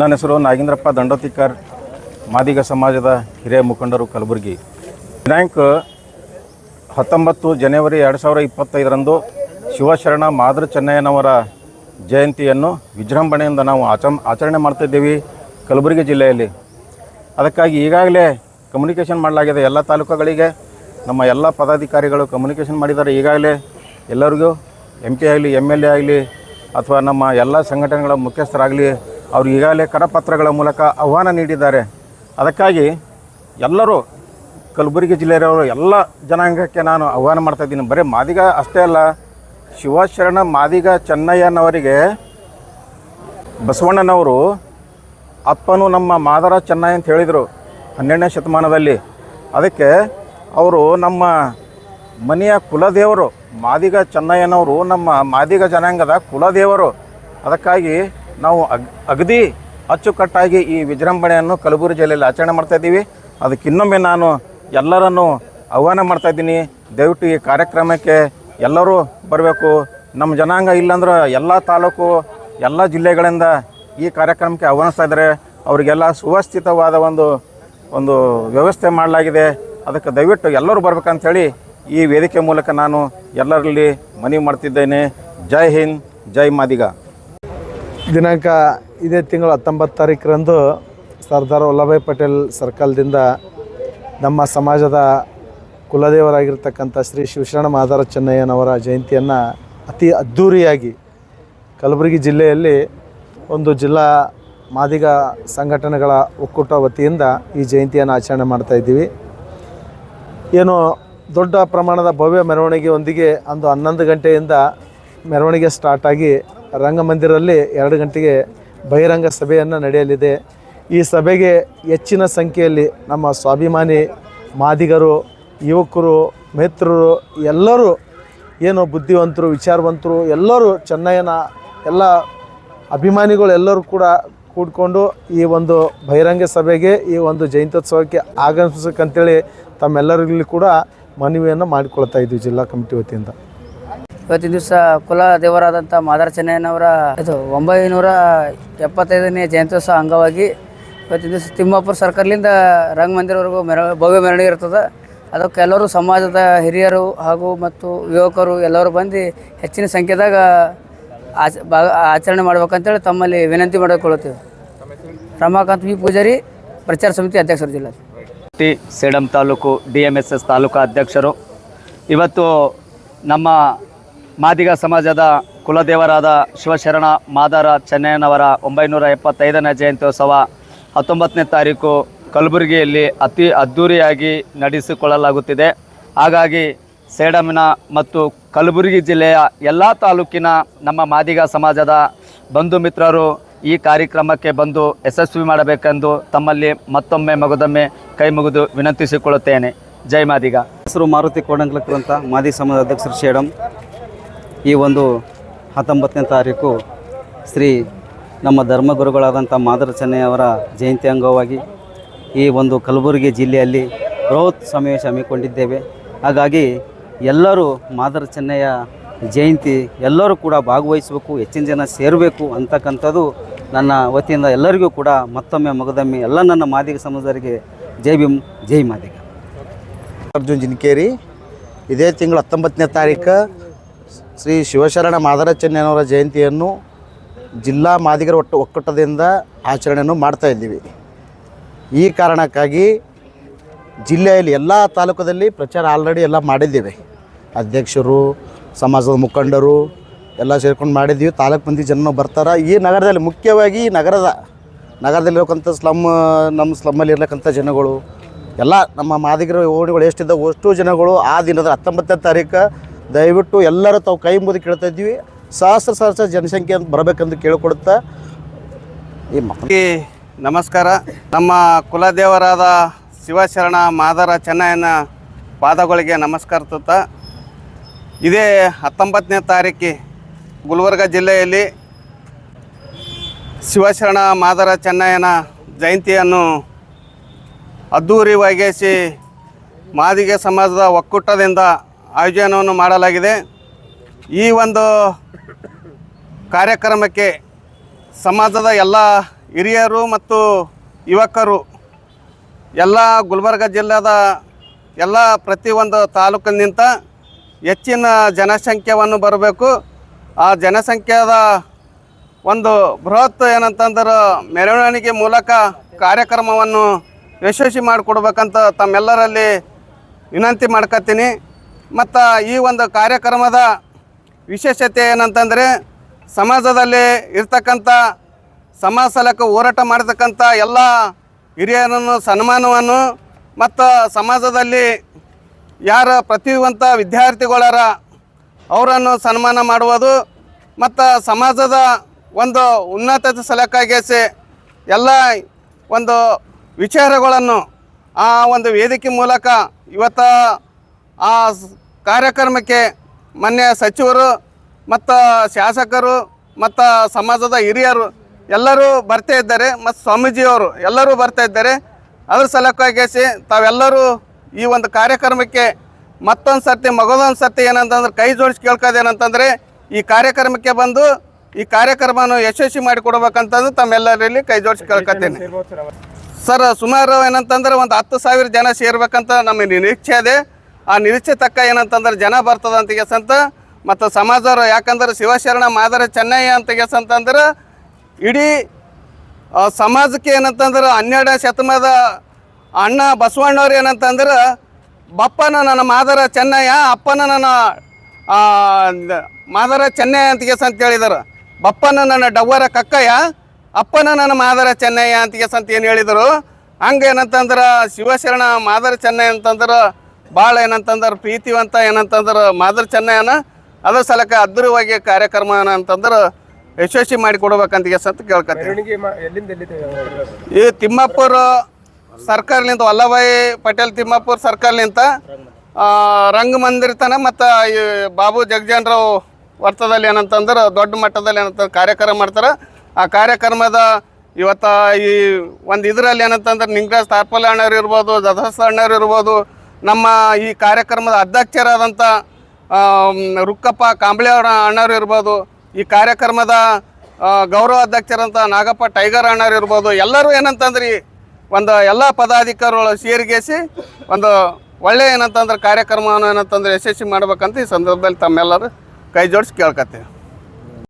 ನನ್ನ ಹೆಸರು ನಾಗೇಂದ್ರಪ್ಪ ದಂಡೋತಿಕರ್. ಮಾದಿಗ ಸಮಾಜದ ಹಿರಿಯ ಮುಖಂಡರು ಕಲಬುರಗಿ. ದಿನಾಂಕ ಹತ್ತೊಂಬತ್ತು ಜನವರಿ ಎರಡು ಸಾವಿರ ಇಪ್ಪತ್ತೈದರಂದು ಶಿವಶರಣ ಮಾದರ ಚೆನ್ನಯ್ಯನವರ ಜಯಂತಿಯನ್ನು ವಿಜೃಂಭಣೆಯಿಂದ ನಾವು ಆಚ, ಆಚರಣೆ ಮಾಡ್ತಾಯಿದ್ದೀವಿ ಕಲಬುರಗಿ ಜಿಲ್ಲೆಯಲ್ಲಿ. ಅದಕ್ಕಾಗಿ ಈಗಾಗಲೇ ಕಮ್ಯುನಿಕೇಷನ್ ಮಾಡಲಾಗಿದೆ ಎಲ್ಲ ತಾಲೂಕುಗಳಿಗೆ. ನಮ್ಮ ಎಲ್ಲ ಪದಾಧಿಕಾರಿಗಳು ಕಮ್ಯುನಿಕೇಷನ್ ಮಾಡಿದ್ದಾರೆ ಈಗಾಗಲೇ. ಎಲ್ಲರಿಗೂ ಎಂ ಪಿ ಆಗಲಿ ಎಂ ಎಲ್ ಎ ಆಗಲಿ, ಅಥವಾ ನಮ್ಮ ಎಲ್ಲ ಸಂಘಟನೆಗಳ ಮುಖ್ಯಸ್ಥರಾಗಲಿ ಅವರು ಈಗಾಗಲೇ ಕರಪತ್ರಗಳ ಮೂಲಕ ಆಹ್ವಾನ ನೀಡಿದ್ದಾರೆ. ಅದಕ್ಕಾಗಿ ಎಲ್ಲರೂ ಕಲಬುರಗಿ ಜಿಲ್ಲೆಯವರು ಎಲ್ಲ ಜನಾಂಗಕ್ಕೆ ನಾನು ಆಹ್ವಾನ ಮಾಡ್ತಾ ಇದ್ದೀನಿ. ಬರೀ ಮಾದಿಗ ಅಷ್ಟೇ ಅಲ್ಲ, ಶಿವಶರಣ ಮಾದಿಗ ಚೆನ್ನಯ್ಯನವರಿಗೆ ಬಸವಣ್ಣನವರು ಅಪ್ಪನು ನಮ್ಮ ಮಾದರ ಚೆನ್ನಯ್ಯ ಅಂತ ಹೇಳಿದರು ಹನ್ನೆರಡನೇ ಶತಮಾನದಲ್ಲಿ. ಅದಕ್ಕೆ ಅವರು ನಮ್ಮ ಮನೆಯ ಕುಲದೇವರು ಮಾದಿಗ ಚೆನ್ನಯ್ಯನವರು ನಮ್ಮ ಮಾದಿಗ ಜನಾಂಗದ ಕುಲದೇವರು. ಅದಕ್ಕಾಗಿ ನಾವು ಅಗ್, ಅಗದಿ ಅಚ್ಚುಕಟ್ಟಾಗಿ ಈ ವಿಜೃಂಭಣೆಯನ್ನು ಕಲಬುರಗಿ ಜಿಲ್ಲೆಯಲ್ಲಿ ಆಚರಣೆ ಮಾಡ್ತಾ ಇದ್ದೀವಿ. ಅದಕ್ಕೆ ಇನ್ನೊಮ್ಮೆ ನಾನು ಎಲ್ಲರನ್ನು ಆಹ್ವಾನ ಮಾಡ್ತಾ ಇದ್ದೀನಿ. ದಯವಿಟ್ಟು ಈ ಕಾರ್ಯಕ್ರಮಕ್ಕೆ ಎಲ್ಲರೂ ಬರಬೇಕು. ನಮ್ಮ ಜನಾಂಗ ಇಲ್ಲಾಂದ್ರೆ ಎಲ್ಲ ತಾಲೂಕು, ಎಲ್ಲ ಜಿಲ್ಲೆಗಳಿಂದ ಈ ಕಾರ್ಯಕ್ರಮಕ್ಕೆ ಆಹ್ವಾನಿಸ್ತಾ ಇದ್ದಾರೆ. ಅವರಿಗೆಲ್ಲ ಸುವ್ಯವಸ್ಥಿತವಾದ ಒಂದು ಒಂದು ವ್ಯವಸ್ಥೆ ಮಾಡಲಾಗಿದೆ. ಅದಕ್ಕೆ ದಯವಿಟ್ಟು ಎಲ್ಲರೂ ಬರ್ಬೇಕಂತೇಳಿ ಈ ವೇದಿಕೆ ಮೂಲಕ ನಾನು ಎಲ್ಲರಲ್ಲಿ ಮನವಿ ಮಾಡ್ತಿದ್ದೇನೆ. ಜೈ ಹಿಂದ್, ಜೈ ಮಾದಿಗ. ದಿನಾಂಕ ಇದೇ ತಿಂಗಳು ಹತ್ತೊಂಬತ್ತು ತಾರೀಕರಂದು ಸರ್ದಾರ್ ವಲ್ಲಭಾಯ್ ಪಟೇಲ್ ಸರ್ಕಲ್ದಿಂದ ನಮ್ಮ ಸಮಾಜದ ಕುಲದೇವರಾಗಿರ್ತಕ್ಕಂಥ ಶ್ರೀ ಶಿವಶರಣ ಮಾದಾರ ಚೆನ್ನಯ್ಯನವರ ಜಯಂತಿಯನ್ನು ಅತಿ ಅದ್ಧೂರಿಯಾಗಿ ಕಲಬುರಗಿ ಜಿಲ್ಲೆಯಲ್ಲಿ ಒಂದು ಜಿಲ್ಲಾ ಮಾದಿಗ ಸಂಘಟನೆಗಳ ಒಕ್ಕೂಟ ವತಿಯಿಂದ ಈ ಜಯಂತಿಯನ್ನು ಆಚರಣೆ ಮಾಡ್ತಾಯಿದ್ದೀವಿ ಏನು ದೊಡ್ಡ ಪ್ರಮಾಣದ ಭವ್ಯ ಮೆರವಣಿಗೆಯೊಂದಿಗೆ ಅಂದು ಹನ್ನೊಂದು ಗಂಟೆಯಿಂದ ಮೆರವಣಿಗೆ ಸ್ಟಾರ್ಟ್ ಆಗಿ ರಂಗಮಂದಿರಲ್ಲಿ ಎರಡು ಗಂಟೆಗೆ ಬಹಿರಂಗ ಸಭೆಯನ್ನು ನಡೆಯಲಿದೆ. ಈ ಸಭೆಗೆ ಹೆಚ್ಚಿನ ಸಂಖ್ಯೆಯಲ್ಲಿ ನಮ್ಮ ಸ್ವಾಭಿಮಾನಿ, ಮಾದಿಗರು, ಯುವಕರು, ಮಿತ್ರರು, ಎಲ್ಲರೂ ಏನು ಬುದ್ಧಿವಂತರು, ವಿಚಾರವಂತರು, ಎಲ್ಲರೂ ಚೆನ್ನೈನ ಎಲ್ಲ ಅಭಿಮಾನಿಗಳು ಎಲ್ಲರೂ ಕೂಡ ಕೂಡಿಕೊಂಡು ಈ ಒಂದು ಬಹಿರಂಗ ಸಭೆಗೆ, ಈ ಒಂದು ಜಯಂತ್ಯೋತ್ಸವಕ್ಕೆ ಆಗಮಿಸಬೇಕಂತೇಳಿ ತಮ್ಮೆಲ್ಲರಿಗೂ ಕೂಡ ಮನವಿಯನ್ನು ಮಾಡಿಕೊಳ್ತಾ ಇದ್ದೀವಿ ಜಿಲ್ಲಾ ಕಮಿಟಿ ವತಿಯಿಂದ. ಇವತ್ತಿನ ದಿವಸ ಕುಲ ದೇವರಾದಂಥ ಮಾದಾರ ಚೆನ್ನಯ್ಯನವರ ಇದು ಒಂಬೈನೂರ ಎಪ್ಪತ್ತೈದನೇ ಜಯಂತ್ಯೋತ್ಸವ ಅಂಗವಾಗಿ ಇವತ್ತಿನ ದಿವಸ ತಿಮ್ಮಾಪುರ ಸರ್ಕಲ್ನಿಂದ ರಂಗಮಂದಿರವರೆಗೂ ಮೆರ, ಭವ್ಯ ಮೆರವಣಿಗೆ ಇರ್ತದೆ. ಅದಕ್ಕೆ ಎಲ್ಲರೂ ಸಮಾಜದ ಹಿರಿಯರು ಹಾಗೂ ಮತ್ತು ಯುವಕರು ಎಲ್ಲರೂ ಬಂದು ಹೆಚ್ಚಿನ ಸಂಖ್ಯೆದಾಗ ಆಚ ಆಚರಣೆ ಮಾಡ್ಬೇಕಂತೇಳಿ ತಮ್ಮಲ್ಲಿ ವಿನಂತಿ ಮಾಡಿಕೊಳ್ಳುತ್ತೇವೆ. ರಮಾಕಾಂತ್ ವಿ ಪೂಜಾರಿ, ಪ್ರಚಾರ ಸಮಿತಿ ಅಧ್ಯಕ್ಷರು ಜಿಲ್ಲಾ. ಟಿ ಸೇಡಂ ತಾಲೂಕು ಡಿ ಎಂ ಎಸ್ ಎಸ್ ತಾಲೂಕು ಅಧ್ಯಕ್ಷರು. ಇವತ್ತು ನಮ್ಮ ಮಾದಿಗ ಸಮಾಜದ ಕುಲದೇವರಾದ ಶಿವಶರಣ ಮಾದಾರ ಚೆನ್ನಯ್ಯನವರ ಒಂಬೈನೂರ ಎಪ್ಪತ್ತೈದನೇ ಜಯಂತ್ಯೋತ್ಸವ ಹತ್ತೊಂಬತ್ತನೇ ತಾರೀಕು ಕಲಬುರಗಿಯಲ್ಲಿ ಅತಿ ಅದ್ಧೂರಿಯಾಗಿ ನಡೆಸಿಕೊಳ್ಳಲಾಗುತ್ತಿದೆ. ಹಾಗಾಗಿ ಸೇಡಮಿನ ಮತ್ತು ಕಲಬುರಗಿ ಜಿಲ್ಲೆಯ ಎಲ್ಲ ತಾಲೂಕಿನ ನಮ್ಮ ಮಾದಿಗ ಸಮಾಜದ ಬಂಧು ಮಿತ್ರರು ಈ ಕಾರ್ಯಕ್ರಮಕ್ಕೆ ಬಂದು ಯಶಸ್ವಿ ಮಾಡಬೇಕೆಂದು ತಮ್ಮಲ್ಲಿ ಮತ್ತೊಮ್ಮೆ ಮಗದೊಮ್ಮೆ ಕೈ ಮುಗಿದು ವಿನಂತಿಸಿಕೊಳ್ಳುತ್ತೇನೆ. ಜೈ ಮಾದಿಗ. ಹೆಸರು ಮಾರುತಿ ಕೋಡಂಗ್ಲಕರ್ ಅಂತ ಮಾದಿ ಸಮಾಜ ಅಧ್ಯಕ್ಷರು ಶೇಡಂ ಈ ಒಂದು ಹತ್ತೊಂಬತ್ತನೇ ತಾರೀಕು ಶ್ರೀ ನಮ್ಮ ಧರ್ಮಗುರುಗಳಾದಂಥ ಮಾದರ ಚೆನ್ನಯ್ಯವರ ಜಯಂತಿ ಅಂಗವಾಗಿ ಈ ಒಂದು ಕಲಬುರಗಿ ಜಿಲ್ಲೆಯಲ್ಲಿ ಬೃಹತ್ ಸಮಾವೇಶ ಹಮ್ಮಿಕೊಂಡಿದ್ದೇವೆ. ಹಾಗಾಗಿ ಎಲ್ಲರೂ ಮಾದರ ಚೆನ್ನಯ್ಯ ಜಯಂತಿ ಎಲ್ಲರೂ ಕೂಡ ಭಾಗವಹಿಸಬೇಕು, ಹೆಚ್ಚಿನ ಜನ ಸೇರಬೇಕು ಅಂತಕ್ಕಂಥದ್ದು ನನ್ನ ವತಿಯಿಂದ ಎಲ್ಲರಿಗೂ ಕೂಡ ಮತ್ತೊಮ್ಮೆ ಮಗದಮ್ಮಿ ಎಲ್ಲ ನನ್ನ ಮಾದಿಗ ಸಮುದಾಯರಿಗೆ ಜೈ ಭೀಮ್, ಜೈ ಮಾದಿಗ. ಅರ್ಜುನ್ ಜಿನ್ಕೇರಿ, ಇದೇ ತಿಂಗಳು ಹತ್ತೊಂಬತ್ತನೇ ತಾರೀಕು ಶ್ರೀ ಶಿವಶರಣ ಮಾದರಚನ್ಯನವರ ಜಯಂತಿಯನ್ನು ಜಿಲ್ಲಾ ಮಾದಿಗರ ಒಟ್ಟು ಒಕ್ಕೂಟದಿಂದ ಆಚರಣೆಯನ್ನು ಮಾಡ್ತಾ ಇದ್ದೀವಿ. ಈ ಕಾರಣಕ್ಕಾಗಿ ಜಿಲ್ಲೆಯಲ್ಲಿ ಎಲ್ಲ ತಾಲೂಕದಲ್ಲಿ ಪ್ರಚಾರ ಆಲ್ರೆಡಿ ಎಲ್ಲ ಮಾಡಿದ್ದೀವಿ. ಅಧ್ಯಕ್ಷರು, ಸಮಾಜದ ಮುಖಂಡರು ಎಲ್ಲ ಸೇರ್ಕೊಂಡು ಮಾಡಿದ್ದೀವಿ. ತಾಲೂಕು ಮಂದಿ ಜನ ಬರ್ತಾರೆ. ಈ ನಗರದಲ್ಲಿ ಮುಖ್ಯವಾಗಿ ಈ ನಗರದ ನಗರದಲ್ಲಿರೋಕ್ಕಂಥ ಸ್ಲಮ್ ನಮ್ಮ ಸ್ಲಮ್ಮಲ್ಲಿ ಇರತಕ್ಕಂಥ ಜನಗಳು, ಎಲ್ಲ ನಮ್ಮ ಮಾದಿಗರ ಓಣಿಗಳು ಎಷ್ಟಿದ್ದವು ಅಷ್ಟು ಜನಗಳು ಆ ದಿನದ ಹತ್ತೊಂಬತ್ತನೇ ತಾರೀಕು ದಯವಿಟ್ಟು ಎಲ್ಲರೂ ತಾವು ಕೈ ಮುಗಿದು ಕೇಳ್ತಾ ಇದ್ದೀವಿ. ಸಹಸ್ರ ಸಹಸ್ರ ಜನಸಂಖ್ಯೆ ಅಂತ ಬರಬೇಕಂತ ಕೇಳಿಕೊಡುತ್ತಾ ಈ ಮಕ್ಕಳಿಗೆ ನಮಸ್ಕಾರ. ನಮ್ಮ ಕುಲದೇವರಾದ ಶಿವಶರಣ ಮಾದರ ಚೆನ್ನಯ್ಯನ ಪಾದಗಳಿಗೆ ನಮಸ್ಕಾರ ತುತ್ತ ಇದೇ ಹತ್ತೊಂಬತ್ತನೇ ತಾರೀಕು ಗುಲ್ಬರ್ಗ ಜಿಲ್ಲೆಯಲ್ಲಿ ಶಿವಶರಣ ಮಾದರ ಚೆನ್ನಯ್ಯನ ಜಯಂತಿಯನ್ನು ಅದ್ಧೂರಿ ವಾಗೇಸಿ ಮಾದಿಗೆ ಸಮಾಜದ ಒಕ್ಕೂಟದಿಂದ ಆಯೋಜನವನ್ನು ಮಾಡಲಾಗಿದೆ. ಈ ಒಂದು ಕಾರ್ಯಕ್ರಮಕ್ಕೆ ಸಮಾಜದ ಎಲ್ಲ ಹಿರಿಯರು ಮತ್ತು ಯುವಕರು, ಎಲ್ಲ ಗುಲ್ಬರ್ಗ ಜಿಲ್ಲೆದ ಎಲ್ಲ ಪ್ರತಿಯೊಂದು ತಾಲೂಕಿನಿಂದ ಹೆಚ್ಚಿನ ಜನಸಂಖ್ಯೆಯನ್ನು ಬರಬೇಕು. ಆ ಜನಸಂಖ್ಯೆದ ಒಂದು ಬೃಹತ್ ಏನಂತಂದ್ರೆ ಮೆರವಣಿಗೆ ಮೂಲಕ ಕಾರ್ಯಕ್ರಮವನ್ನು ಯಶಸ್ವಿ ಮಾಡಿಕೊಡ್ಬೇಕಂತ ತಮ್ಮೆಲ್ಲರಲ್ಲಿ ವಿನಂತಿ ಮಾಡ್ಕೊತೀನಿ ಮತ್ತು ಈ ಒಂದು ಕಾರ್ಯಕ್ರಮದ ವಿಶೇಷತೆ ಏನಂತಂದರೆ ಸಮಾಜದಲ್ಲಿ ಇರ್ತಕ್ಕಂಥ ಸಮಾಜ ಸಲಕ್ಕೆ ಹೋರಾಟ ಮಾಡತಕ್ಕಂಥ ಎಲ್ಲ ಹಿರಿಯರನ್ನು ಸನ್ಮಾನವನ್ನು ಮತ್ತು ಸಮಾಜದಲ್ಲಿ ಯಾರ ಪ್ರತಿವಂತ ವಿದ್ಯಾರ್ಥಿಗಳರ ಅವರನ್ನು ಸನ್ಮಾನ ಮಾಡುವುದು ಮತ್ತು ಸಮಾಜದ ಒಂದು ಉನ್ನತ ಸಲಕ್ಕಾಗಿಸಿ ಎಲ್ಲ ಒಂದು ವಿಚಾರಗಳನ್ನು ಆ ಒಂದು ವೇದಿಕೆ ಮೂಲಕ ಇವತ್ತು ಆ ಕಾರ್ಯಕ್ರಮಕ್ಕೆ ಮೊನ್ನೆ ಸಚಿವರು ಮತ್ತು ಶಾಸಕರು ಮತ್ತು ಸಮಾಜದ ಹಿರಿಯರು ಎಲ್ಲರೂ ಬರ್ತಾ ಇದ್ದಾರೆ. ಮತ್ತು ಸ್ವಾಮೀಜಿಯವರು ಎಲ್ಲರೂ ಬರ್ತಾ ಇದ್ದಾರೆ. ಅದ್ರ ಸಲಕ್ಕಾಗಿಸಿ ತಾವೆಲ್ಲರೂ ಈ ಒಂದು ಕಾರ್ಯಕ್ರಮಕ್ಕೆ ಮತ್ತೊಂದು ಸರ್ತಿ ಮಗದೊಂದು ಸರ್ತಿ ಏನಂತಂದ್ರೆ ಕೈ ಜೋಡಿಸಿ ಕೇಳ್ಕೋದೇನಂತಂದರೆ ಈ ಕಾರ್ಯಕ್ರಮಕ್ಕೆ ಬಂದು ಈ ಕಾರ್ಯಕ್ರಮವನ್ನು ಯಶಸ್ವಿ ಮಾಡಿಕೊಡ್ಬೇಕಂತಂದು ತಮ್ಮೆಲ್ಲರಲ್ಲಿ ಕೈ ಜೋಡಿಸಿ ಕೇಳ್ಕೊತೇನೆ. ಸರ್ ಸುಮಾರು ಏನಂತಂದ್ರೆ ಒಂದು ಹತ್ತು ಸಾವಿರ ಜನ ಸೇರ್ಬೇಕಂತ ನಮ್ಮ ನಿರೀಕ್ಷೆ ಇದೆ. ಆ ನಿರೀಕ್ಷೆ ತಕ್ಕ ಏನಂತಂದ್ರೆ ಜನ ಬರ್ತದ ಅಂತ ಅಂತ ಮತ್ತು ಸಮಾಜರು ಯಾಕಂದ್ರೆ ಶಿವಶರಣ ಮಾದರ ಚೆನ್ನಯ್ಯ ಅಂತ ಅಂತಂದ್ರೆ ಇಡೀ ಸಮಾಜಕ್ಕೆ ಏನಂತಂದ್ರೆ ಹನ್ನೆರಡನೇ ಶತಮಾನದ ಅಣ್ಣ ಬಸವಣ್ಣವ್ರು ಏನಂತಂದ್ರೆ, ಬಪ್ಪನ ನನ್ನ ಮಾದರ ಚೆನ್ನಯ್ಯ, ಅಪ್ಪನ ನನ್ನ ಮಾದರ ಚೆನ್ನಯ್ಯ ಅಂತ ಅಂತ ಹೇಳಿದರು. ಬಪ್ಪನ ನನ್ನ ಡವ್ವರ ಕಕ್ಕಯ್ಯ, ಅಪ್ಪನ ನನ್ನ ಮಾದರ ಚೆನ್ನಯ್ಯ ಅಂತ ಅಂತ ಏನು ಹೇಳಿದರು. ಹಂಗೆ ಏನಂತಂದ್ರೆ ಶಿವಶರಣ ಮಾದರ ಚೆನ್ನಯ್ಯ ಅಂತಂದ್ರೆ ಭಾಳ ಏನಂತಂದ್ರೆ ಪ್ರೀತಿವಂತ ಏನಂತಂದ್ರೆ ಮಾದರಿ ಚೆನ್ನಯ್ಯನ ಅದ್ರ ಸಲಕ ಅದ್ರವಾಗಿ ಕಾರ್ಯಕ್ರಮ ಏನಂತಂದ್ರೆ ಯಶಸ್ವಿ ಮಾಡಿ ಮಾಡಿಕೊಡ್ಬೇಕಂತ ಅಂತ ಕೇಳ್ಕೊತೀವಿ ಈ ತಿಮ್ಮಾಪುರ ಸರ್ಕಾರಲಿಂದ ವಲ್ಲಭಾಯಿ ಪಟೇಲ್ ತಿಮ್ಮಾಪುರ ಸರ್ಕಾರಲಿಂದ ರಂಗ ಮಂದಿರ ತನ ಮತ್ತು ಈ ಬಾಬು ಜಗಜಾನ್ರಾವ್ ವರ್ತದಲ್ಲಿ ಏನಂತಂದ್ರೆ ದೊಡ್ಡ ಮಟ್ಟದಲ್ಲಿ ಏನಂತಂದ್ರೆ ಕಾರ್ಯಕ್ರಮ ಮಾಡ್ತಾರೆ. ಆ ಕಾರ್ಯಕ್ರಮದ ಇವತ್ತು ಈ ಒಂದು ಇದರಲ್ಲಿ ಏನಂತಂದ್ರೆ ನಿಂಗ್ರಾಜ್ ತಾರ್ಪಲ್ ಅಣ್ಣವ್ರು ಇರ್ಬೋದು ದದಸ್ ಅಣ್ಣವ್ರು ಇರ್ಬೋದು ನಮ್ಮ ಈ ಕಾರ್ಯಕ್ರಮದ ಅಧ್ಯಕ್ಷರಾದಂಥ ರುಕ್ಕಪ್ಪ ಕಾಂಬ್ಳೆ ಅವರ ಅಣ್ಣವ್ರು ಇರ್ಬೋದು, ಈ ಕಾರ್ಯಕ್ರಮದ ಗೌರವ ಅಧ್ಯಕ್ಷರಂತ ನಾಗಪ್ಪ ಟೈಗರ್ ಅಣ್ಣರು ಇರ್ಬೋದು, ಎಲ್ಲರೂ ಏನಂತಂದ್ರೆ ಒಂದು ಎಲ್ಲ ಪದಾಧಿಕಾರಿಗಳು ಸೇರಿಗೇಸಿ ಒಂದು ಒಳ್ಳೆ ಏನಂತಂದ್ರೆ ಕಾರ್ಯಕ್ರಮವನ್ನು ಏನಂತಂದ್ರೆ ಯಶಸ್ವಿ ಮಾಡ್ಬೇಕಂತ ಈ ಸಂದರ್ಭದಲ್ಲಿ ತಮ್ಮೆಲ್ಲರೂ ಕೈ ಜೋಡಿಸಿ ಕೇಳ್ಕೊತೀವಿ